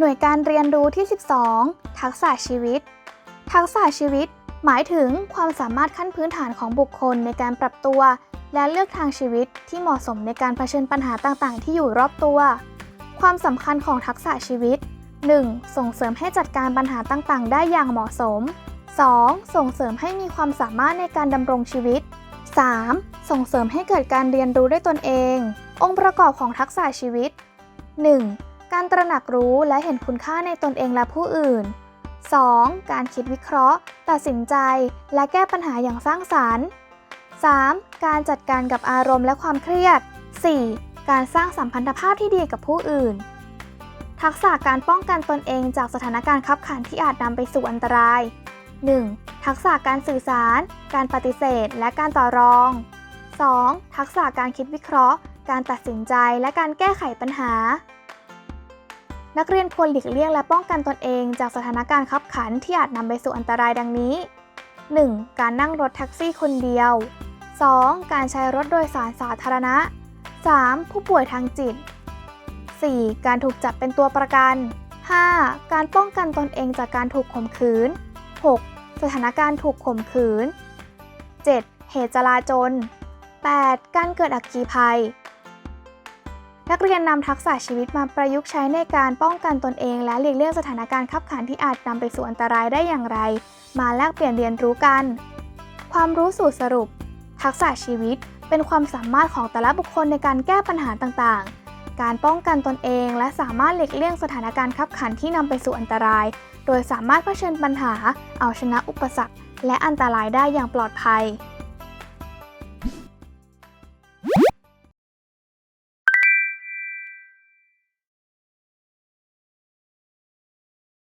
หน่วยการเรียนรู้ที่ 12 ทักษะชีวิต ทักษะชีวิต หมายถึงความสามารถขั้นพื้นฐานของบุคคลในการปรับตัว และเลือกทางชีวิตที่เหมาะสมในการเผชิญปัญหาต่างๆ ที่อยู่รอบตัว ความสำคัญของทักษะชีวิต 1. ส่งเสริมให้จัดการปัญหาต่างๆ ได้อย่างเหมาะสม 2. ส่งเสริมให้มีความสามารถในการดำรงชีวิต 3. ส่งเสริมให้เกิดการเรียนรู้ด้วยตนเอง องค์ประกอบของทักษะชีวิต 1. การตระหนักรู้และเห็นคุณค่าในตนเองและผู้อื่น 2. การคิดวิเคราะห์ ตัดสินใจ และแก้ปัญหาอย่างสร้างสรรค์ 3. การจัดการกับอารมณ์และความเครียด 4. การสร้างสัมพันธภาพที่ดีกับผู้อื่น ทักษะการป้องกันตนเองจากสถานการณ์ขับขันที่อาจนำไปสู่อันตราย 1. ทักษะการสื่อสาร การปฏิเสธ และการต่อรอง 2. ทักษะการคิดวิเคราะห์ การตัดสินใจ และการแก้ไขปัญหา นักเรียนควรหลีกเลี่ยงและป้องกันตนเอง จากสถานการณ์ขับขันที่อาจนำไปสู่อันตรายดังนี้ 1. การนั่งรถแท็กซี่คนเดียว 2. การใช้รถโดยสารสาธารณะ 3. ผู้ป่วยทางจิต 4. การถูกจับเป็นตัวประกัน 5. การป้องกันตนเองจากการถูกข่มขืน 6. สถานการณ์ถูกข่มขืน 7. เหตุจลาจล 8. การเกิดอัคคีภัย นักเรียนนำทักษะชีวิตมาประยุกต์ใช้ในการป้องกันตนเอง และหลีกเลี่ยงสถานการณ์ขับขันที่อาจนำไปสู่อันตรายได้อย่างไร มาแลกเปลี่ยนเรียนรู้กัน ความรู้สูตรสรุป ทักษะชีวิตเป็นความสามารถของแต่ละบุคคลในการแก้ปัญหาต่างๆ การป้องกันตนเองและสามารถหลีกเลี่ยงสถานการณ์ขับขันที่นำไปสู่อันตราย โดยสามารถเผชิญปัญหา เอาชนะอุปสรรค และอันตรายได้อย่างปลอดภัย